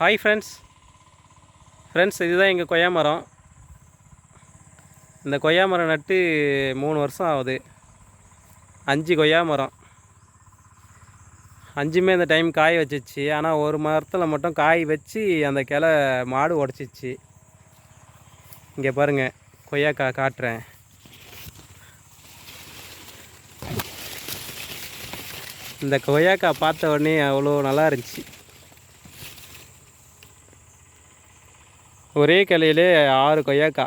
Hi friends friends இதுதான் எங்கள் கொய்யா மரம். இந்த கொய்யா மரம் நட்டு மூணு வருஷம் ஆகுது. அஞ்சு கொய்யா மரம். அஞ்சுமே இந்த டைம் காய் வச்சிச்சு. ஆனால் ஒரு மரத்தில் மட்டும் காய் வச்சு அந்த கிளை மாடு உடச்சிச்சு. இங்கே பாருங்கள் கொய்யாக்கா காட்டுறேன். இந்த கொய்யாக்காய் பார்த்த உடனே அவ்வளோ நல்லா இருந்துச்சு. ஒரே கிளையிலே ஆறு கொய்யாக்கா.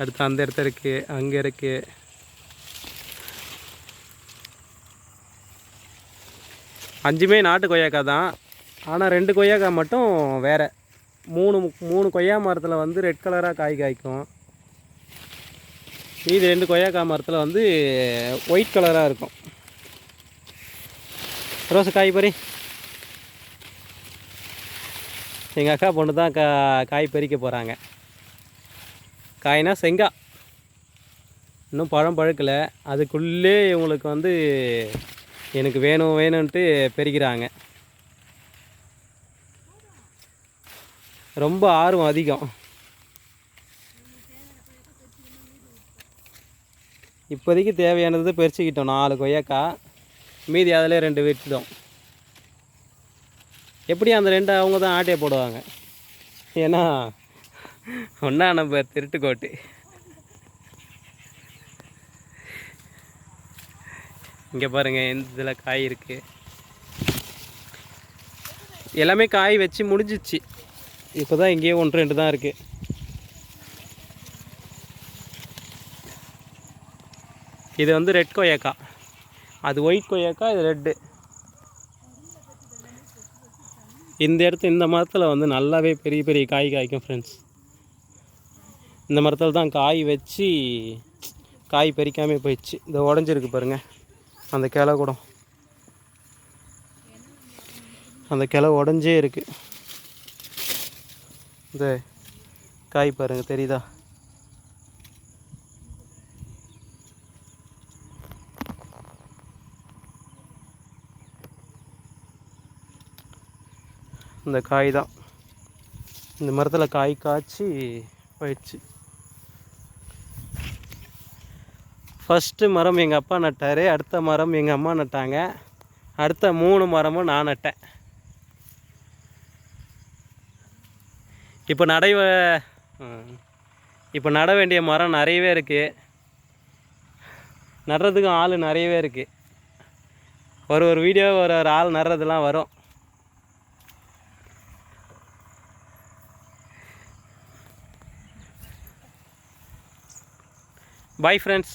அடுத்து அந்த இடத்துல இருக்குது அங்கே இருக்குது அஞ்சுமே நாட்டு கொய்யாக்கா தான். ஆனால் ரெண்டு கொய்யாக்கா மட்டும் வேறு. மூணு மூணு கொய்யா மரத்தில் வந்து ரெட் கலராக காய் காய்க்கும். மீதி ரெண்டு கொய்யாக்கா மரத்தில் வந்து ஒயிட் கலராக இருக்கும். ரோஸ் காய் பறி எங்கள் அக்கா பொண்ணு தான் கா காய் பறிக்க போகிறாங்க காய்னா செங்காய் இன்னும் பழம் பழுக்கலை. அதுக்குள்ளே இவங்களுக்கு வந்து எனக்கு வேணும் வேணும்ன்ட்டு பெருக்கிறாங்க ரொம்ப ஆர்வம் அதிகம். இப்போதைக்கு தேவையானது பறிச்சுக்கிட்டோம் நாலு கொய்யாக்கா மீதி அதில் ரெண்டு விட்டுட்டோம். எப்படி அந்த ரெண்டு அவங்க தான் ஆட்டையை போடுவாங்க. ஏன்னா ஒன்றா நம்ம திருட்டுக்கோட்டு. இங்கே பாருங்கள் எந்த இதில் காய் இருக்குது எல்லாமே காய் வச்சு முடிஞ்சிச்சு. இப்போ தான் இங்கேயே ஒன்று ரெண்டு தான் இருக்குது இது வந்து ரெட் கொய்யாக்கா அது ஒயிட் கொய்யாக்கா இது ரெட்டு. இந்த இடத்து இந்த மரத்தில் வந்து நல்லாவே பெரிய பெரிய காய் காய்க்கும் ஃப்ரெண்ட்ஸ் இந்த மரத்தில் தான் காய் வச்சு காய் பறிக்காமல் போயிடுச்சு. இந்த உடஞ்சிருக்கு பாருங்கள் அந்த கிளை கூட. அந்த கிளை உடஞ்சே இருக்குது இந்த காய் பாருங்கள் தெரியுதா? இந்த காய் தான். இந்த மரத்தில் காய் காய்ச்சி போயிடுச்சு. ஃபஸ்ட்டு மரம் எங்கள் அப்பா நட்டார். அடுத்த மரம் எங்கள் அம்மா நட்டாங்க. அடுத்த மூணு மரமும் நான் நட்டேன். இப்போ நடை இப்போ நட வேண்டிய மரம் நிறையவே இருக்குது நடுறதுக்கும் ஆள் நிறையவே இருக்குது ஒரு ஒரு வீடியோ ஒரு ஒரு ஆள் நடுறதுலாம் வரும். Bye friends